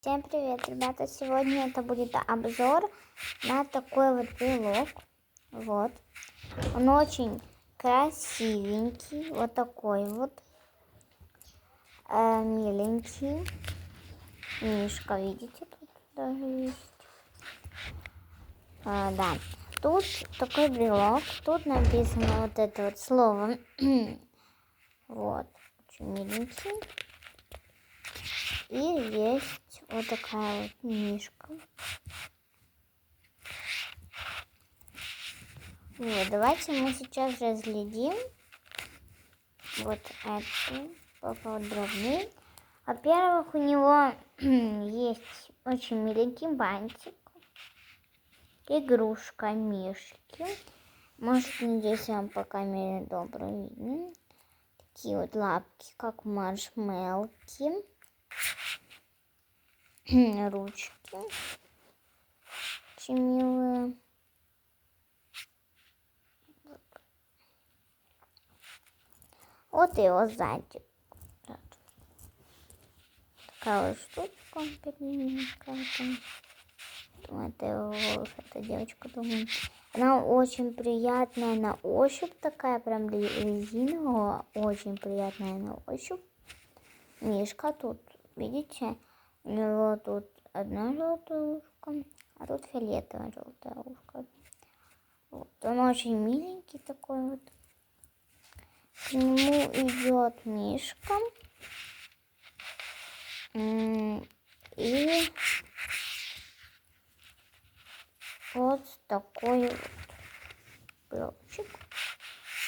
Всем привет, ребята! Сегодня это будет обзор на такой вот брелок. Вот. Он очень красивенький. Вот такой вот. Э, миленький. Мишка, видите, тут даже есть. А, да. Тут такой брелок. Тут написано вот это вот слово. вот. Очень миленький. И есть вот такая вот мишка. Вот, давайте мы сейчас разглядим вот эту поподробнее. Во-первых, у него есть очень миленький бантик, игрушка мишки. Может, не здесь вам по камере добро видно. Такие вот лапки, как маршмелки ручки. Очень милые. Вот его сзади. Вот. Такая вот штучка переменная. Там это его эта девочка, думаю. Она очень приятная на ощупь, такая прям резиновая, очень приятная на ощупь. Мишка тут, видите? У него тут одна желтая ушка, а тут фиолетовая желтая ушка. Вот. Он очень миленький такой вот. К нему идет мишка. И вот такой вот блочек.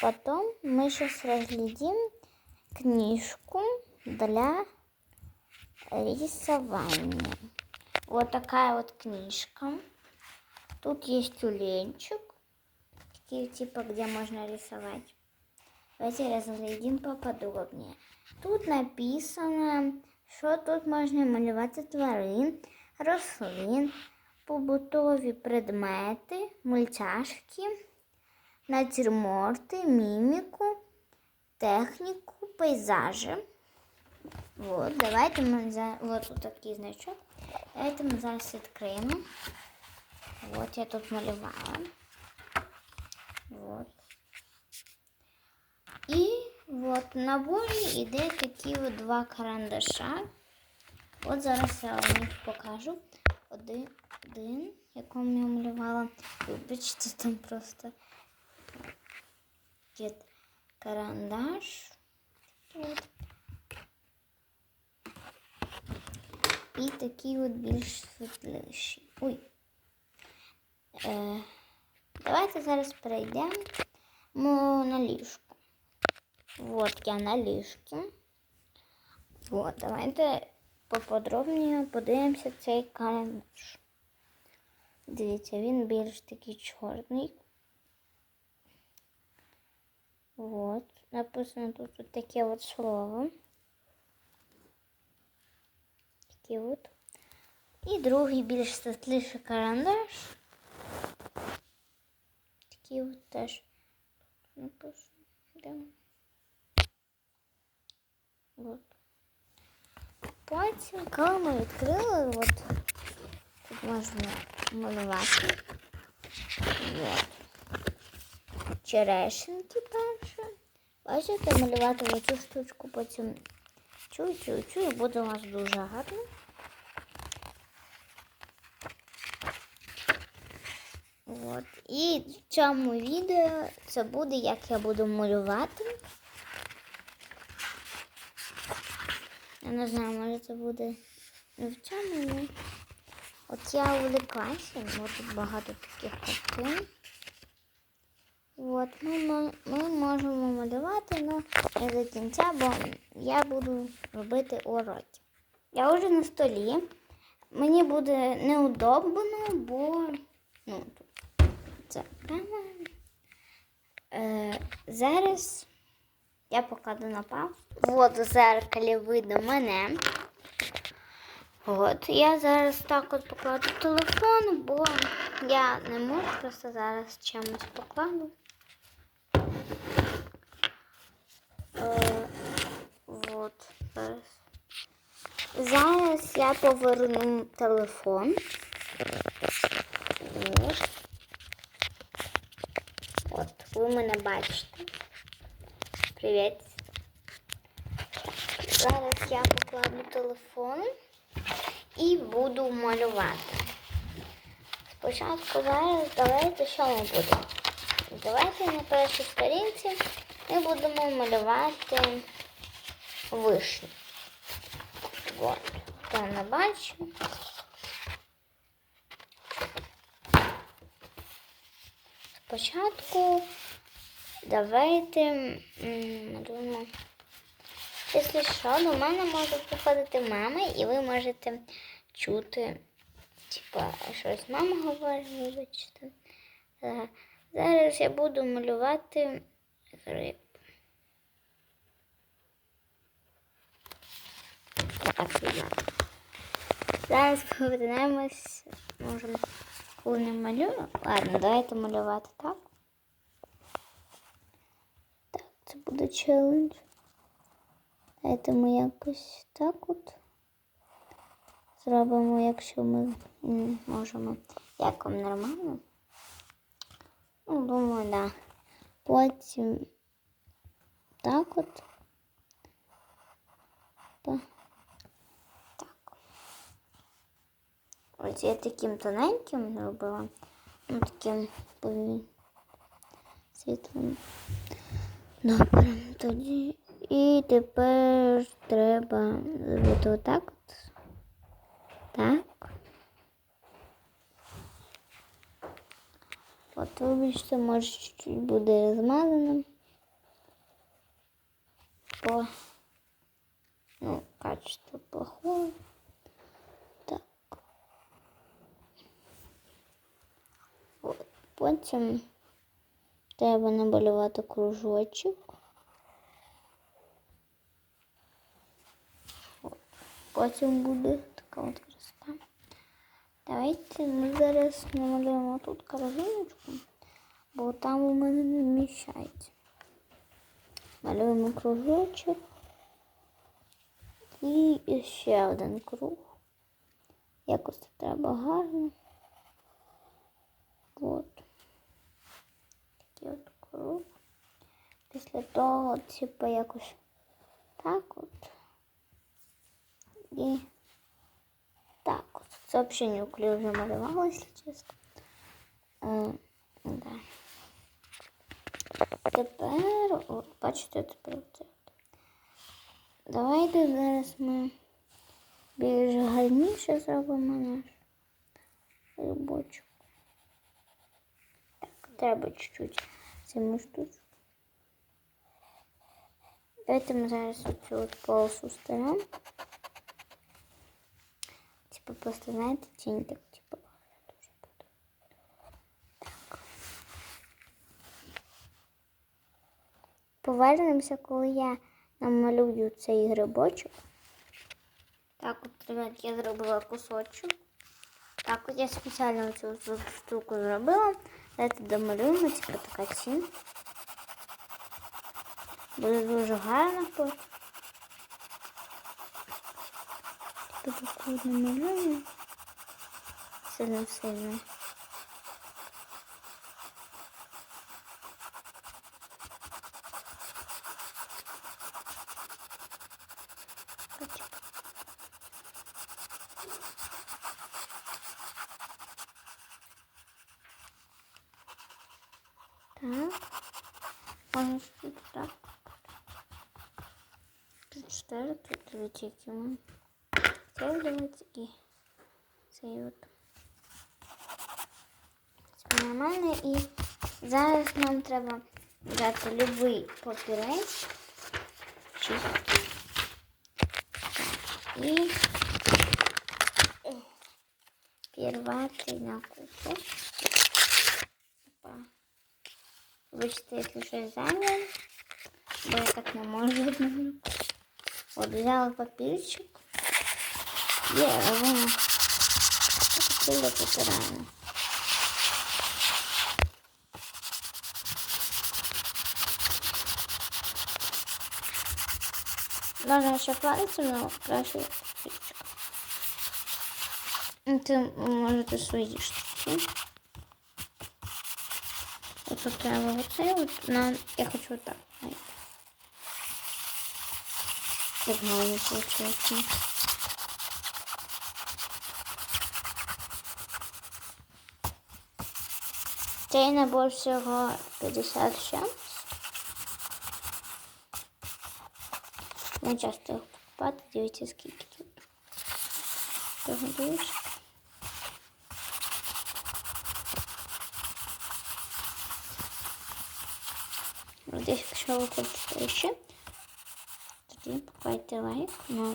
Потом мы сейчас разглядим книжку для рисование. Вот такая вот книжка. Тут есть тюленчик. Такие типа, где можно рисовать. Давайте разглядим поподробнее. Тут написано, що тут можна малювати тварин, рослин, побутові предмети, мультяшки, натюрморти, міміку, техніку, пейзажі. Вот, давайте ми за... Вот тут такий значок. Давайте ми зараз відкриємо. Вот я тут малювала. Вот. І вот в наборі йде такі от два карандаша. От зараз я вам їх покажу. Один, один якому я малювала. Вибачте, там просто є карандаш. От. І такі от більш світліші. Ой. Е, Давайте зараз перейдемо на ліжку. Вот я на ліжку. Вот, давайте поподробніше подивимося цей календар. Дивіться, він більш такий чорний. Вот, написано тут, тут таке от слово такі от. І другий більш світліший карандаш. Такий от теж написано. От. Потім, коли ми відкрили, от тут можна малювати. От. Черешенки перше. Бачите, малювати оцю штучку, потім чую-чую-чую, і буде у вас дуже гарно. От. І в цьому відео це буде, як я буду малювати. Я не знаю, може це буде в цьому, от я увлеклася, бо тут багато таких картин. От, ми, ми можемо малювати, але не до кінця, бо я буду робити уроки. Я вже на столі. Мені буде неудобно, бо ну, це. Е, Зараз я покладу на паузу. От у зеркалі видно мене. От, я зараз так от покладу телефон, бо я не можу просто зараз чимось покладу. Е, от, зараз. Я поверну телефон. От, ви мене бачите. Привіт. Зараз я покладу телефон і буду малювати. Спочатку зараз давайте що ми будемо? Давайте на першій сторінці ми будемо малювати вишню. От, хто не бачив. Спочатку давайте малюємо. Якщо що, до мене може приходити мама, і ви можете чути, типа, щось мама говорить, вибачте. Е, Зараз я буду малювати гриб. Так. Зараз повернемось, коли не малюю. Ладно, давайте малювати так. Так, це буде челендж. Давайте ми якось так от зробимо, якщо ми можемо. Як вам нормально? Ну, думаю, да. Потім так от. Так. Ось я таким тоненьким зробила. Ну, таким світлим. Добре, тоді. І тепер треба зробити отак от. Так. От вибачте, може чуть-чуть буде розмазано. По ну, качество плохое. Так. От. Потім треба намалювати кружочок. От. Потім буде така от краса. Давайте ми зараз намалюємо тут корзиночку, бо там у мене не вміщається. Малюємо кружочок і ще один круг. Якось це треба гарно. От. Такий от круг. Після того, типу, якось так от. І так от. Це взагалі не уклюже малювала, якщо чесно. Е, да. Тепер, о, бачите, тепер це. Давайте зараз ми більш гарніше зробимо наш рибочок. Так, треба чуть-чуть цьому штучку. Давайте ми зараз оцю от полосу стеремо. Типа просто, знаєте, тінь так, типа, Повернемося, коли я намалюю цей грибочок. Так, от, ребят, я зробила кусочок. Так, от я спеціально цю штуку зробила. Давайте домалюємо, така тінь. Буде дуже гарно от намалюємо. Сильно чотири, тут дві тільки ми. Стягувати і цей от. Це нормально. І зараз нам треба взяти любий папірець. Чистий. І пірвати на кусок. Опа. Вибачте, якщо щось зайве, бо я так не можу одного. От взяла папірчик. Є, воно сильно потираємо. Можна ще пальцем, але краще Ну, Ти можете свої штуки. От тут треба оце, от на... Я хочу отак. Так гарно виходить. Цей набор всього 50 чимось. Не часто їх покупати, дивіться скільки тут. Догадуєш? От якщо ви хочете ще, Тоді покладайте лайк. Но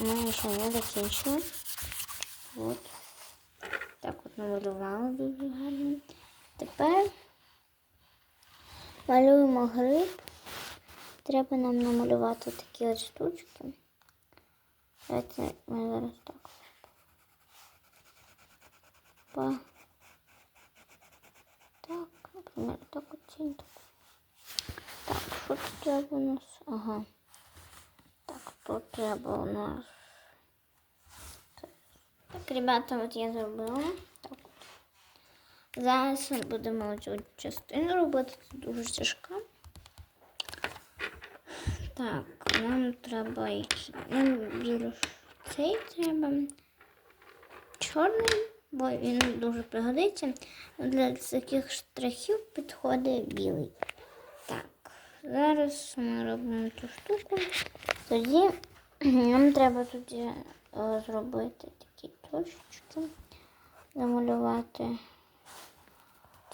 ми ще не закінчили. От. Так от намалювали дуже гарно. Тепер малюємо гриб. Треба нам намалювати такі от штучки. Давайте ми зараз так. Па. Так, наприклад, так от. Так, що тут треба у нас? Ага. Треба у нас. Так, ребята, от я зробила. Так. Зараз ми будемо цю частину робити. Це дуже тяжка. Так, нам треба який. Нам цей треба. Чорний, бо він дуже пригодиться. Для таких штрихів підходить білий. Так, зараз ми робимо цю штуку. Тоді нам треба тоді е, зробити такі точечки, замалювати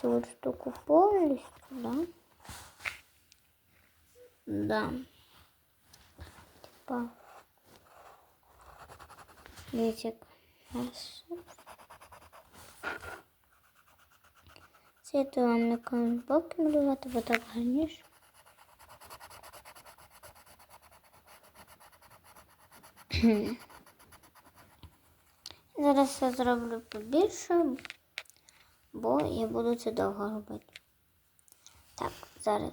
цю от штуку повністю, да? Да. Типа. Дивіться, як красиво. Це то вам на боки малювати, бо так гарніше. Зараз я зроблю побільше, бо я буду це довго робити. Так, зараз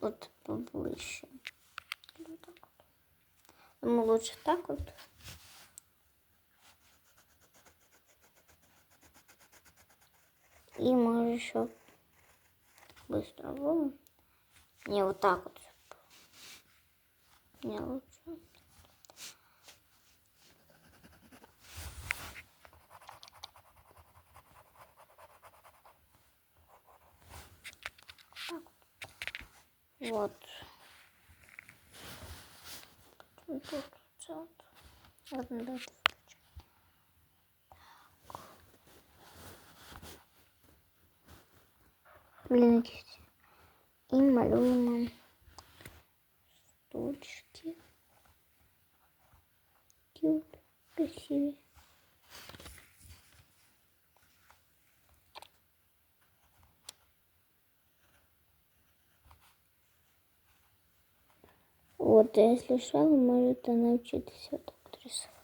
от, от от. Тому лучше так от. И щоб быстро было. Не, вот так вот. Не лучше. Вот. Вот. Тут, тут. Ладно, давайте якісь. І малюємо штучки. Кют, красиві. Вот, если что, вы можете научиться вот так вот рисовать.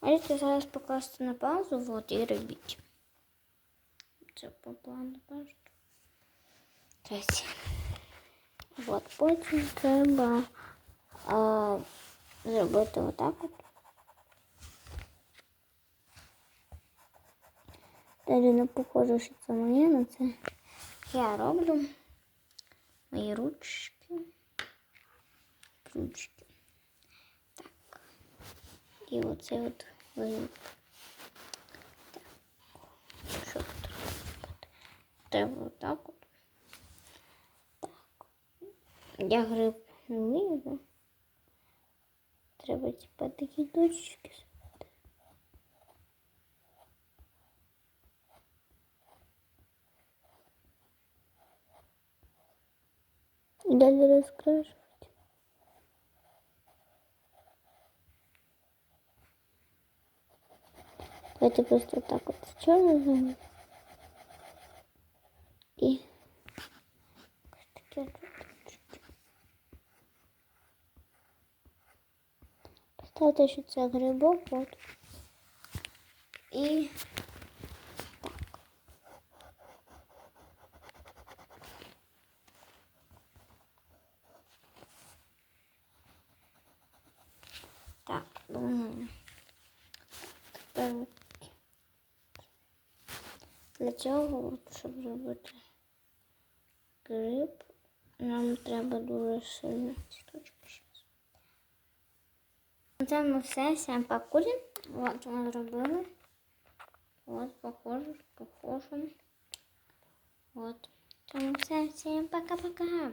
Можете зараз покласти на паузу вот, і робіть. Це по плану бачите. Третє. Вот, потім треба а, зробити отак от. Далі не похоже, що це моє, але це я роблю мої ручки. Ручки. Так. І оце от вилип. Так. Що тут? Треба отак от. Так. Я гриб не вмію. Треба типа такі точки. и дали раскрашивать. Это просто так вот с черным и Поставь еще грибок вот. И Тепер от для цього, от, щоб зробити гриб, нам треба дуже сильно ці точки щас. Це ми все, всім покурим. От ми зробили. От, похоже, похоже. От. Тому все, всім пока-пока.